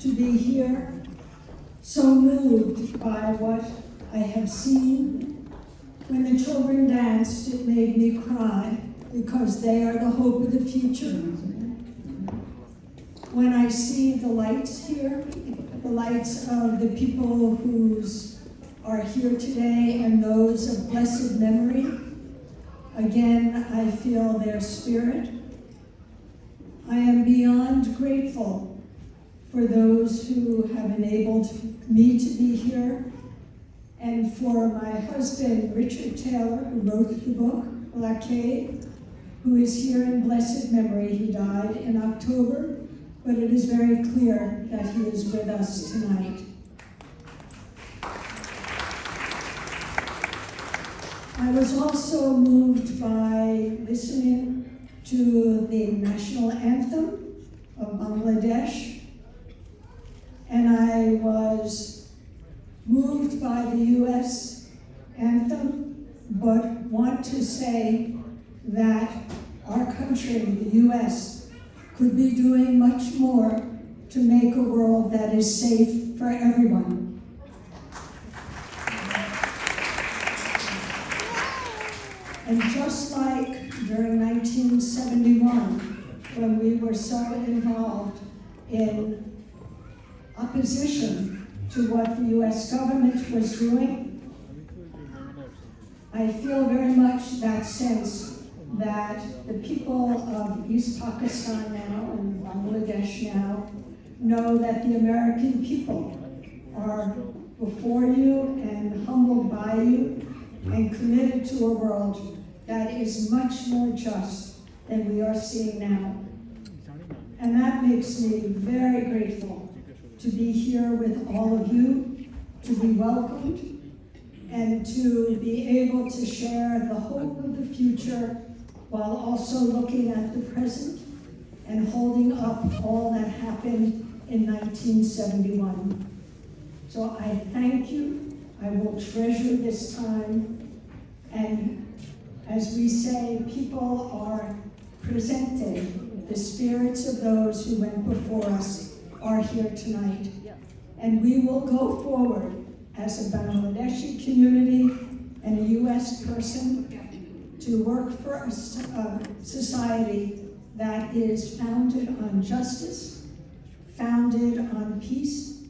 to be here, so moved by what I have seen. When the children danced, it made me cry because they are the hope of the future. When I see the lights here, the lights of the people who's are here today and those of blessed memory, again, I feel their spirit. I am beyond grateful for those who have enabled me to be here and for my husband, Richard Taylor, who wrote the book, Cave, who is here in blessed memory. He died in October, but it is very clear that he is with us tonight. I was also moved by listening to the national anthem of Bangladesh, and I was moved by the U.S. anthem, but want to say that our country, the U.S., could be doing much more to make a world that is safe for everyone. And just like during 1971, when we were so involved in opposition to what the US government was doing, I feel very much that sense that the people of East Pakistan now and Bangladesh now know that the American people are before you and humbled by you and committed to a world that is much more just than we are seeing now. And that makes me very grateful to be here with all of you, to be welcomed, and to be able to share the hope of the future while also looking at the present and holding up all that happened in 1971. So I thank you. I will treasure this time. And as we say, people are presented. The spirits of those who went before us are here tonight. And we will go forward as a Bangladeshi community and a U.S. person to work for a society that is founded on justice, founded on peace,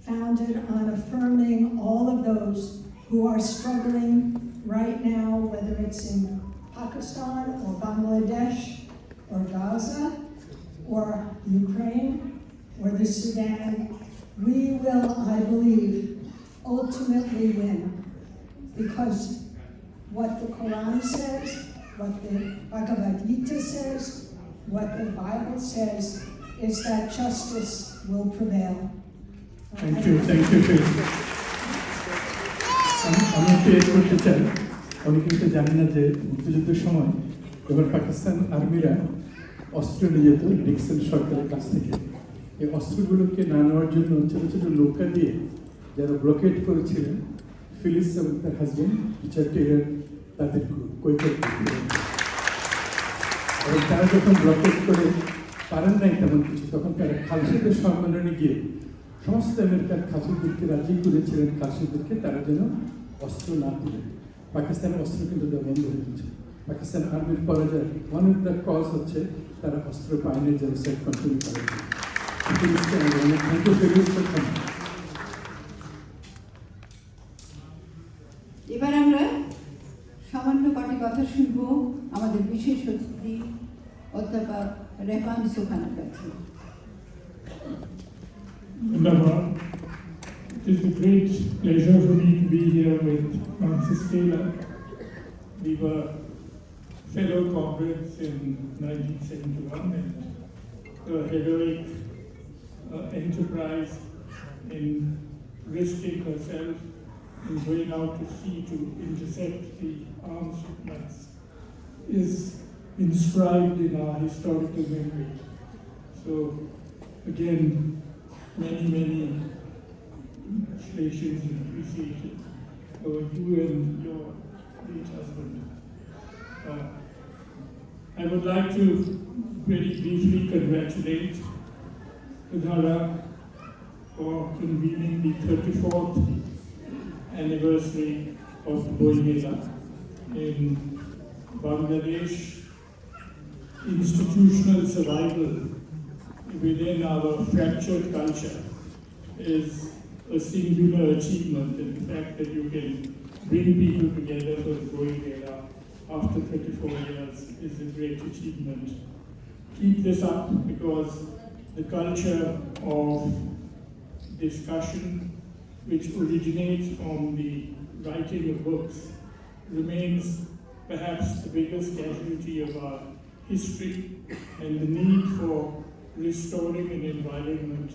founded on affirming all of those who are struggling right now, whether it's in Pakistan or Bangladesh or Gaza or Ukraine or the Sudan. We will, I believe, ultimately win because what the Quran says, what the Bhagavad Gita says, what the Bible says is that justice will prevail. Thank you thank you আমি আমি একটু add করতে চাই অনেকে কিন্তু জানি না যে মুক্তিযুদ্ধের সময় এবার পাকিস্তান আর্মিরা অস্ত্র নিয়ে যেত ডিক্সেল সরকারের কাছ থেকে এই অস্ত্রগুলোকে না নেওয়ার জন্য ছোটো ছোটো নৌকা দিয়ে যারা ব্লকেট করেছিলেন ফিলিস এবং তার হাজবেন্ড রিচার্ড টেইলার তাদের তারা যখন ব্লকেট করে পারেন নাই তেমন কিছু, তখন তারা খালসিদের সম্মেলনে গিয়ে সমস্ত আমেরিকার খাসিদেরকে রাজি করেছিলেন খাসিদেরকে তারা যেন অস্ত্র না দিলেন পাকিস্তানের অস্ত্র কিন্তু বন্ধ হয়ে গেছে। পাকিস্তান আর্মির পরাজয় ওয়ান দ্য কজ হচ্ছে তারা অস্ত্র পায়নি যেন সেট কন্টিনিউ করে এবার আমরা সামান্য কটি কথা শুনব আমাদের বিশেষ অতিথি অধ্যাপক রেহান সুখানের কাছে Number it is a great pleasure for me to be here with Francis Taylor. We were fellow comrades in 1971 and a heroic uh, enterprise in risking herself in going out to sea to intercept the arms shipments is inscribed in our historical memory. So again, many, many congratulations and appreciation for you and your late husband. Uh, I would like to very briefly congratulate Udhara for convening the 34th anniversary of Boi Mela in Bangladesh. Institutional survival within our fractured culture is a singular achievement, and the fact that you can bring people together for the after 34 years is a great achievement. Keep this up because the culture of discussion which originates from the writing of books remains perhaps the biggest casualty of our history and the need for restoring an environment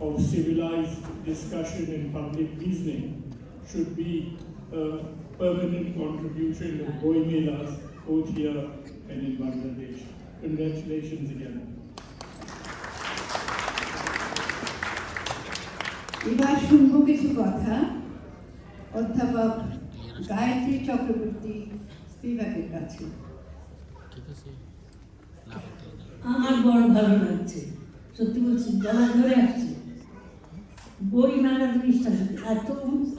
of civilized discussion and public reasoning should be a permanent contribution of Boi Melas both here and in Bangladesh. Congratulations again. এবার শুনব কিছু কথা। অধ্যাপক গায়ত্রী চক্রবর্তী স্পিভাকের কাছে। আমার বড় ভালো লাগছে। সত্যি বলছি গলা ধরে আসছে। বই মেলা জিনিসটা এত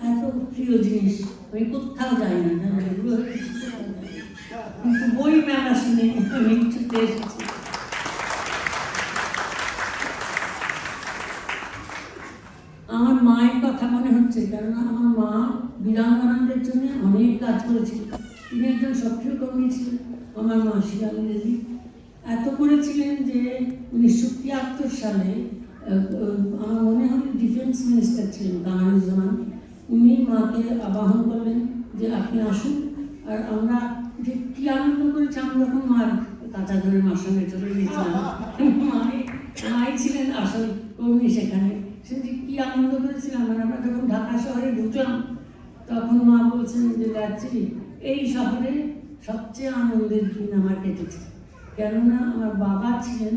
এত প্রিয় জিনিস আমি কোথাও যাই না। কিন্তু বই মেলা শুনে আমি ছুটে এসেছি আমার মায়ের কথা কারণ আমার মা বীরাঙ্গনাদের জন্য অনেক কাজ করেছিল। তিনি একজন সক্রিয় কর্মী ছিলেন, আমার মা দেবী এত করেছিলেন যে উনিশশো তিয়াত্তর সালে আমার মনে হয় ডিফেন্স মিনিস্টার ছিলেন কামারুজ্জামান। উনি মাকে আবাহন করলেন যে আপনি আসুন, আর আমরা যে কি আনন্দ করেছি, আমরা যখন মার কাঁচা ধরে মার সঙ্গে চলে মাই ছিলেন আসল কর্মী সেখানে। সে আনন্দ করেছিলাম। আর আমরা যখন ঢাকা শহরে ঢুকলাম, তখন মা বলছেন যে, যাচ্ছি। এই শহরে সবচেয়ে আনন্দের দিন আমার কেটেছে। কেননা আমার বাবা ছিলেন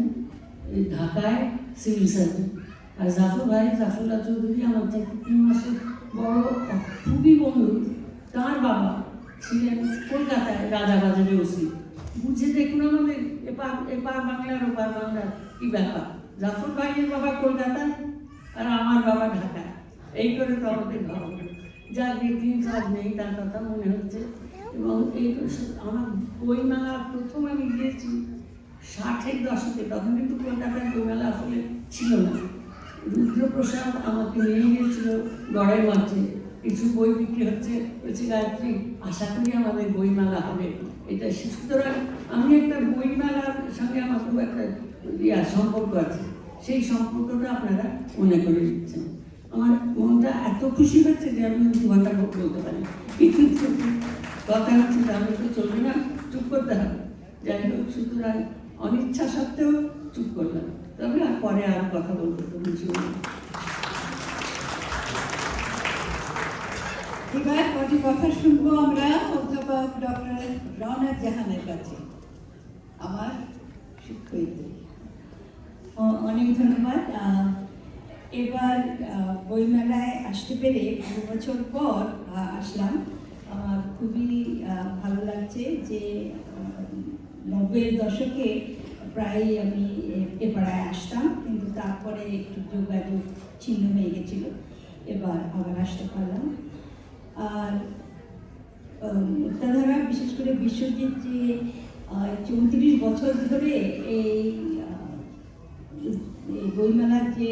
ঢাকায় সিভিল সার্জন আর জাফর ভাই, জাফরুল্লাহ চৌধুরী আমার থেকে তিন মাসের বড় খুবই বন্ধু, তার বাবা ছিলেন কলকাতায় রাজাবাজারে ওসি। বুঝে দেখুন আমাদের এপার এপার বাংলার, ওপার বাংলার কি ব্যাপার। জাফর ভাইয়ের বাবা কলকাতায় আর আমার বাবা ঢাকায় এই করে তো আমাদের ঘর যার দিন কাজ নেই, তার কথা মনে হচ্ছে। এবং এই আমার বইমেলা প্রথম আমি গিয়েছি ষাটের দশকে। তখন কিন্তু কলকাতার বইমেলা আসলে ছিল না। রুদ্রপ্রসাদ আমাকে নিয়ে গিয়েছিল গড়ের মাঠে কিছু বই বিক্রি হচ্ছে, বলছি, গায়ত্রী, আশা করি আমাদের বইমেলা হবে। এটা সুতরাং আমি একটা বইমেলার সঙ্গে আমার খুব একটা সম্পর্ক আছে। সেই সম্পর্কটা আপনারা মনে করে দিচ্ছেন আমার মনটা এত খুশি হচ্ছে যে আমি দু ঘণ্টা বলতে পারি। কিন্তু কথা হচ্ছে যে আমি তো চলবে না, চুপ করতে হবে। যাই হোক, সুতরাং অনিচ্ছা সত্ত্বেও চুপ করলাম। তবে আর পরে আর কথা বলতে তো। এবার কটি কথা শুনব আমরা, অধ্যাপক ডক্টর রওনাক জাহানের কাছে। আমার শিক্ষয়িত্রী অনেক ধন্যবাদ। এবার বইমেলায় আসতে পেরে দু বছর পর আসলাম। আমার খুবই ভালো লাগছে যে নব্বইয়ের দশকে প্রায় আমি এ পাড়ায় আসতাম, কিন্তু তারপরে একটু যোগাযোগ ছিন্ন হয়ে গেছিল। এবার আবার আসতে পারলাম। আর মুক্তাধারা বিশেষ করে বিশ্বজিৎ যে চৌত্রিশ বছর ধরে এই বইমেলার যে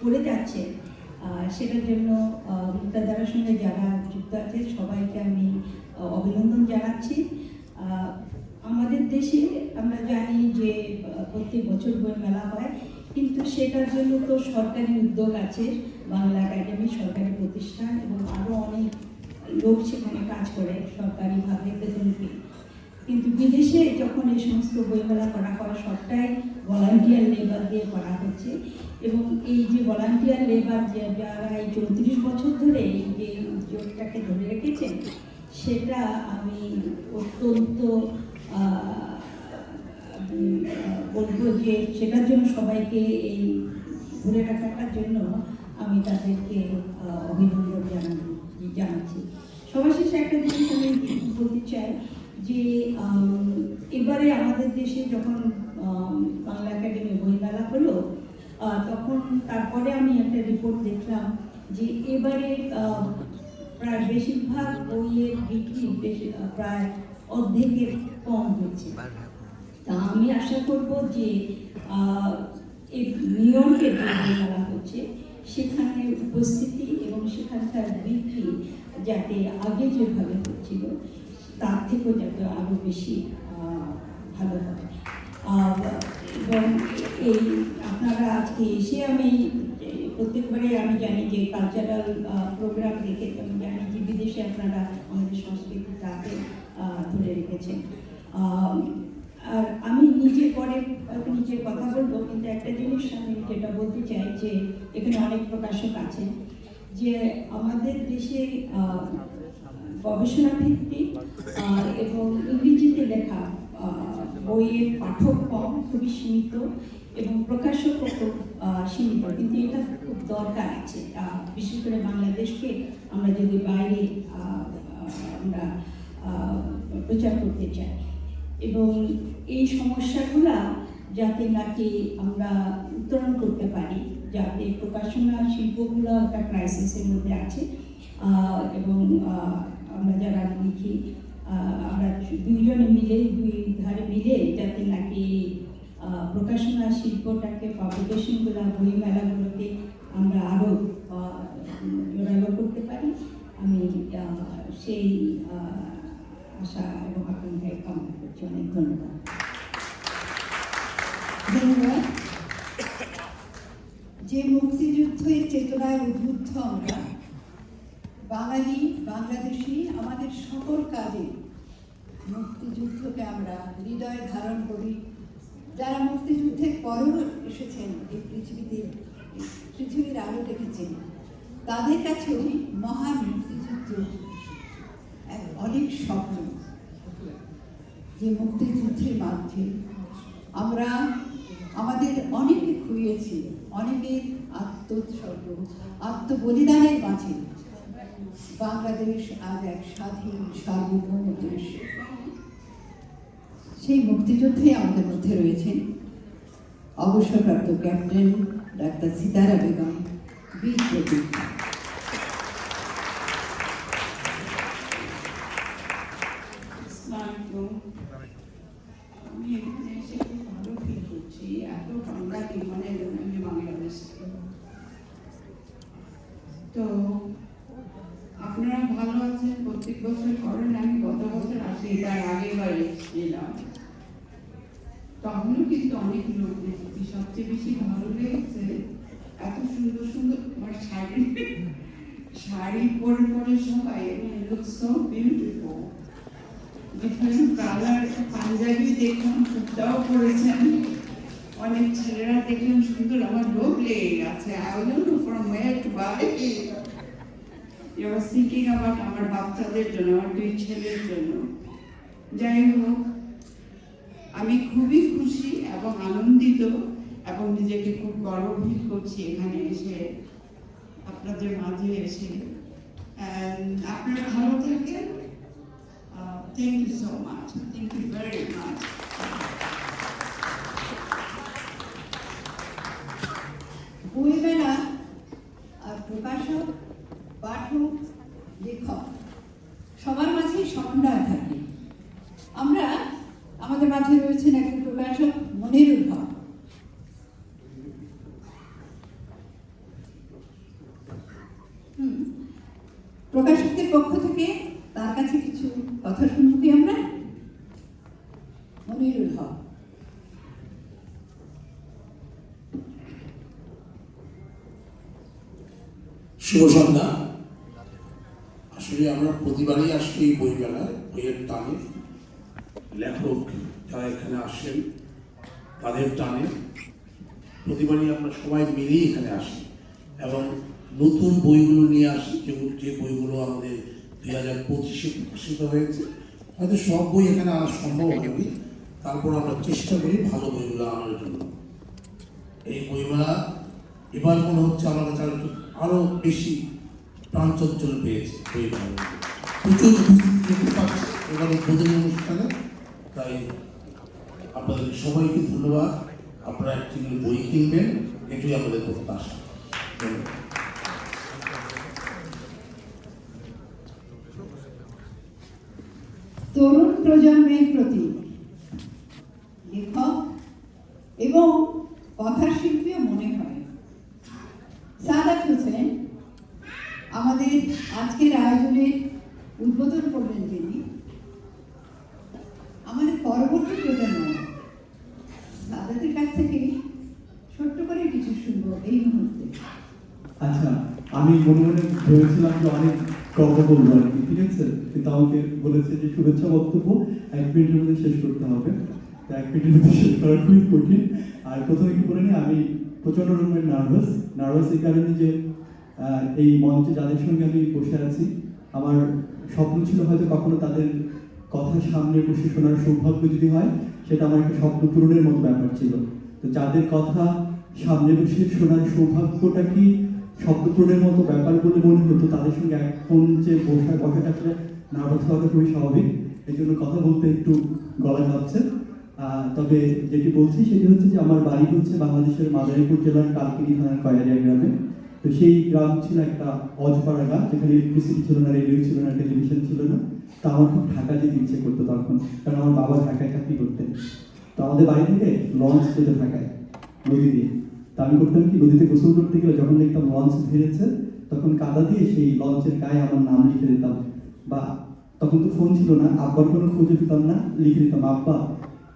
করে যাচ্ছে সেটার জন্য আহ, মুক্তাধারার সঙ্গে যারা যুক্ত আছে সবাইকে আমি অভিনন্দন জানাচ্ছি। আমাদের দেশে আমরা জানি যে প্রত্যেক বছর বইমেলা হয় কিন্তু সেটার জন্য তো সরকারি উদ্যোগ আছে বাংলা একাডেমি সরকারি প্রতিষ্ঠান এবং আরও অনেক লোক সেখানে কাজ করে সরকারিভাবে বেতন কিন্তু বিদেশে যখন এই সমস্ত বইমেলা করা হয়, সবটাই ভলান্টিয়ার লেবার দিয়ে করা হচ্ছে। এবং এই যে ভলান্টিয়ার লেবার যে যারা এই চৌত্রিশ বছর ধরে এই যে উদ্যোগটাকে ধরে রেখেছেন, সেটা আমি অত্যন্ত বলব যে সেটার জন্য সবাইকে এই ধরে রাখাটার জন্য আমি তাদেরকে অভিনন্দন জানাব জানাচ্ছি। সবার শেষে একটা জিনিস আমি বলতে চাই যে এবারে আমাদের দেশে যখন বাংলা একাডেমি বইমেলা হলো তখন তারপরে আমি একটা রিপোর্ট দেখলাম যে এবারে প্রায় বেশিরভাগ বইয়ের বিক্রি প্রায় অর্ধেকের কম হয়েছে। তা আমি আশা করব যে নিউ ইয়র্কের হচ্ছে, সেখানে উপস্থিতি এবং সেখানকার বিক্রি যাতে আগে যেভাবে হচ্ছিল তার থেকেও যাতে আরও বেশি ভালো আহ, এবং এই আপনারা আজকে এসে আমি প্রত্যেকবারে আমি জানি যে কালচারাল প্রোগ্রাম রেখে আমি জানি যে বিদেশে আপনারা আমাদের সংস্কৃতিটাকে ধরে রেখেছেন। আর আমি নিজে পরে নিজের কথা বলব কিন্তু একটা জিনিস আমি যেটা বলতে চাই যে এখানে অনেক প্রকাশক আছেন যে আমাদের দেশে গবেষণা ভিত্তিক এবং ইংরেজিতে লেখা বইয়ের পাঠক কম, খুবই সীমিত এবং প্রকাশকও খুব সীমিত। কিন্তু এটা খুব দরকার আছে। বিশেষ করে বাংলাদেশকে আমরা যদি বাইরে আমরা প্রচার করতে চাই। এবং এই সমস্যাগুলা যাতে নাকি আমরা উত্তরণ করতে পারি, যাতে প্রকাশনা শিল্পগুলো একটা ক্রাইসিসের মধ্যে আছে এবং আমরা যারা লিখি আমরা দুইজনে মিলে, দুই ধারে মিলে যাতে নাকি প্রকাশনা শিল্পটাকে পাবলিকেশনগুলো বই মেলাগুলোকে আমরা আরও জোরালো করতে পারি। আমি সেই আশা এবং আকাঙ্ক্ষায় কামনা করছি। অনেক ধন্যবাদ। ধন্যবাদ। যে মুক্তিযুদ্ধের চেতনায় উদ্বুদ্ধ আমরা বাঙালি, বাংলাদেশি, আমাদের সকল কাজে মুক্তিযুদ্ধকে আমরা হৃদয়ে ধারণ করি। যারা মুক্তিযুদ্ধের পরেও এসেছেন, এই পৃথিবীতে, পৃথিবীর আলো দেখেছেন, তাদের কাছেও মহান মুক্তিযুদ্ধ এক অনেক স্বপ্ন। যে মুক্তিযুদ্ধের মাধ্যমে আমরা আমাদের অনেকে খুইয়েছি অনেকের আত্মোৎসর্গ, আত্মবলিদানের মাঝে। বাংলাদেশ আজ এক স্বাধীন, সার্বভৌম দেশ। সেই মুক্তিযুদ্ধে আমাদের মধ্যে রয়েছেন অবসরপ্রাপ্ত ক্যাপ্টেন ডাক্তার সিতারা বেগম, বীর প্রতীক আসসালামাইকুম। আমি এখানে এসে খুব ভালো ফিল করছি এত ঠান্ডা কি মানে আমি বাংলাদেশ তো আপনারা ভালো আছেন প্রত্যেক বছর করেন আমি গত বছর আসি তার আগের বার এসেছিলাম তখনও কিন্তু অনেক লোক দেখেছি সবচেয়ে বেশি ভালো লেগেছে এত সুন্দর সুন্দর আমার শাড়ি শাড়ি পরে পরে সবাই look so beautiful different colour Punjabi দেখলাম, কুর্তাও পরেছেন। অনেক ছেলেরা দেখলাম, সুন্দর আমার লোভ লেগে গেছে। I don't know from where to buy you are thinking about আমার বাচ্চাদের জন্য, আমার দুই ছেলের জন্য। যাই হোক, আমি খুবই খুশি এবং আনন্দিত এবং নিজেকে খুব গর্ব করছি এখানে এসে, আপনাদের মাঝে এসে। আপনারা ভালো থাকেন Uh, thank you so much. Thank you very much. বইমেলা আর প্রকাশক পাঠক লেখক সবার মাঝেই সমন্বয় থাকে আমরা আমাদের মাঝে রয়েছেন একজন প্রকাশক মনিরুল হক হুম। প্রকাশকদের পক্ষ থেকে তার কাছে কিছু কথা শুনব কি আমরা মনিরুল হক শুভ সন্ধ্যা আসলে আমরা প্রতিবারই আসি এই বই মেলায় বইয়ের টানে। লেখক যারা এখানে আসেন, তাদের টানে। প্রতিবারই আমরা সবাই মিলেই এখানে আসি এবং নতুন বইগুলো নিয়ে আসি, যে যে বইগুলো আমাদের দুই হাজার পঁচিশে প্রকাশিত হয়েছে। হয়তো সব বই এখানে আনা সম্ভব হয়নি। তারপর আমরা চেষ্টা করি ভালো বইগুলো আনার জন্য। এই বইমেলা এবার মনে হচ্ছে আমার কাছে আরও একটু, আরও বেশি প্রাঞ্চঞ্চল পেয়েছে প্রচুর উপস্থিতি উদ্বোধনী অনুষ্ঠানে, তাই আপনাদের সবাইকে ধন্যবাদ। আপনারা একটি বই কিনবেন, এটাই আমাদের প্রত্যাশা। ধন্যবাদ প্রজন্মের প্রতি লেখক এবং কথাশিল্পীও মনে হয় সাদাত হোসেন আমাদের আজকের আয়োজনের উদ্বোধন করবেন যিনি আমাদের পরবর্তী প্রজন্ম সাদাতের কাছ থেকে ছোট্ট করে কিছু শুনব আচ্ছা আমি মনে মনে ভেবেছিলাম যে অনেক গল্প বলব আর কি, ঠিক আছে? কিন্তু আমাকে বলেছে যে শুভেচ্ছা বক্তব্য এক মিনিটের মধ্যে শেষ করতে হবে। এক মিনিটের মধ্যে শেষ করা খুবই কঠিন। আর প্রথমে কি বলে আমি প্রচণ্ড রকমের নার্ভাস নার্ভাস এই কারণে যে এই মঞ্চে যাদের সঙ্গে আমি বসে আছি, আমার স্বপ্ন ছিল হয়তো কখনো তাদের কথা সামনে বসে শোনার সৌভাগ্য যদি হয়, সেটা আমার একটা স্বপ্ন পূরণের মতো ব্যাপার ছিল। তো যাদের কথা সামনে বসে শোনার সৌভাগ্যটা কি? স্বপ্নপূরণের মতো ব্যাপার বলে মনে হতো তাদের সঙ্গে এখন যে বসা বসাটা আসলে নার্ভাস হওয়াটা খুবই স্বাভাবিক। এই জন্য কথা বলতে একটু গলা আহ, তবে যেটি বলছি সেটি হচ্ছে যে আমার বাড়ি হচ্ছে বাংলাদেশের মাদারীপুর জেলার কালকিনি থানার কয়ারিয়া গ্রামে। তো সেই গ্রাম ছিল একটা অজপাড়া গ্রাম যেখানে ইলেকট্রিসিটি ছিল না রেডিও ছিল না টেলিভিশন ছিল না। তা আমার খুব ঢাকা যেতে ইচ্ছে করতো তখন কারণ আমার বাবা ঢাকায় চাকরি করতেন। তো আমাদের বাড়ি থেকে লঞ্চ যেতে ঢাকায় নদী দিয়ে তা আমি করতাম কি, নদীতে গোসল করতে গেলে যখন দেখতাম লঞ্চ ধীরেছে তখন কাদা দিয়ে সেই লঞ্চের গায়ে আমার নাম লিখে দিতাম। বা তখন তো ফোন ছিল না, আব্বার কোনো খোঁজে দিতাম না, লিখে দিতাম, আব্বা,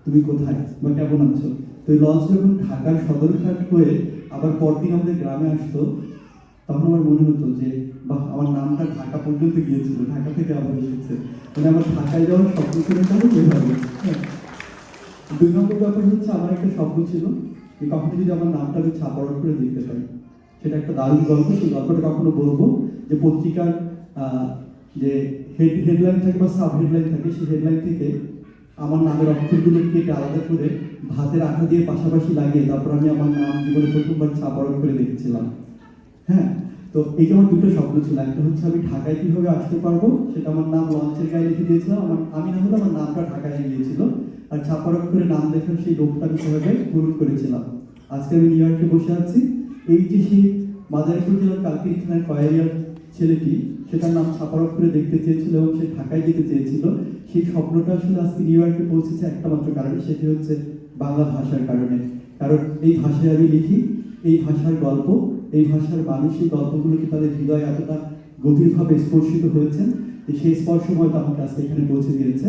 তুমি কোথায় বা কেমন আছো? তো এই লঞ্চ যখন ঢাকার সদরঘাট হয়ে আবার পরদিন আমাদের গ্রামে আসতো, তখন আমার মনে হতো যে, বাহ, আমার নামটা ঢাকা পর্যন্ত গিয়েছিল, ঢাকা থেকে আবার এসেছে। মানে আমার ঢাকায় যাওয়ার স্বপ্ন ছিল তাহলে হ্যাঁ। দুই নম্বর ব্যাপার হচ্ছে, আমার একটা স্বপ্ন ছিল যে কখনো যদি আমার নামটা আমি ছাপাড়া করে দিতে পারি সেটা একটা দারুণ গল্প, সেই গল্পটা কখনো বলব যে পত্রিকার যে হেড হেডলাইন থাকে বা সাব হেডলাইন থাকে, সেই হেডলাইন থেকে আমার নামের অক্ষরগুলো কেটে আলাদা করে ভাতের আঠা দিয়ে পাশাপাশি লাগিয়ে তারপর আমি আমার নাম জীবনে প্রথমবার ছাপাড়া করে দেখেছিলাম। হ্যাঁ তো এই যে আমার দুটো স্বপ্ন ছিল, একটা হচ্ছে আমি ঢাকায় কীভাবে আসতে পারব, সেটা আমার নাম লঞ্চের গায়ে লিখে দিয়েছিলাম আমার, আমি না হলে আমার নামটা ঢাকায় গিয়েছিল, আর ছাপার অক্ষরে নাম দেখার সেই লোকটা আমি সেভাবে পূরণ করেছিলাম। আজকে আমি নিউ ইয়র্কে বসে আছি। এই যে সেই মাদারীপুর জেলার কালকিরি থানার কয়ারিয়ার ছেলেটি, সেটার নাম ছাপার অক্ষরে দেখতে চেয়েছিল এবং সে ঢাকায় যেতে চেয়েছিল। সেই স্বপ্নটা আসলে আজকে নিউ ইয়র্কে পৌঁছেছে একটা মাত্র কারণে, সেটি হচ্ছে বাংলা ভাষার কারণে। কারণ এই ভাষায় আমি লিখি, এই ভাষার গল্প, এই ভাষার মানুষ এই গল্পগুলোকে তাদের হৃদয়ে এতটা গভীরভাবে স্পর্শিত হয়েছেন যে সেই স্পর্শময়তা আমাকে আজকে এখানে পৌঁছে দিয়েছে।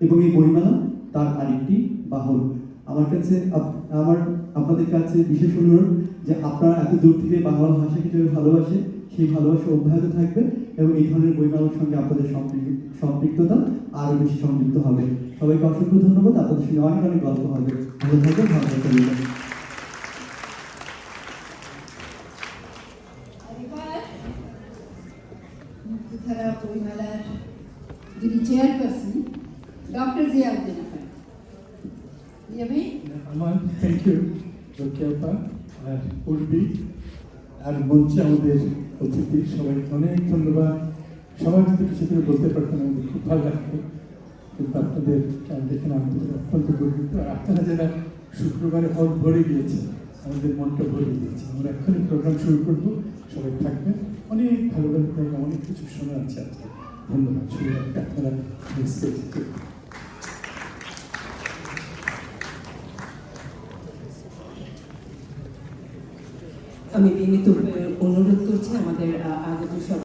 এবং এই বইমেলা তার আরেকটি বাহন। আমার কাছে আমার আপনাদের কাছে বিশেষ অনুরোধ যে আপনারা এত দূর থেকে বাংলা ভাষাকে যেভাবে ভালোবাসে, সেই ভালোবাসা অব্যাহত থাকবে এবং এই ধরনের বইমেলার সঙ্গে আপনাদের সম্পৃক্ত- সম্পৃক্ততা আরও বেশি সংযুক্ত হবে। সবাইকে অসংখ্য ধন্যবাদ। আপনাদের সঙ্গে অনেক অনেক গল্প হবে। ভালো থাকবেন ভালো থাকবেন। ডক্টর জিয়াউদ্দিন আমার থ্যাংক ইউ রকিয়াপা আর উর্বি আর মঞ্চে আমাদের অতিথি, সবাইকে অনেক ধন্যবাদ। সবাই যদি কিছু করে বলতে পারতেন, আমাদের খুব ভালো লাগতো। কিন্তু আপনাদের দেখে না আমাদের অত্যন্ত গর্বিত। আর আপনারা যারা শুক্রবারে হল ভরে গিয়েছে, আমাদের মনটা ভরে গিয়েছে। আমরা এখনই প্রোগ্রাম শুরু করব। সবাই থাকবেন। অনেক ভালো ভালো অনেক কিছু শোনা আছে আজকে। ধন্যবাদ। শুরু আপনারা আমি বিনীত অনুরোধ করছি আমাদের আগত সব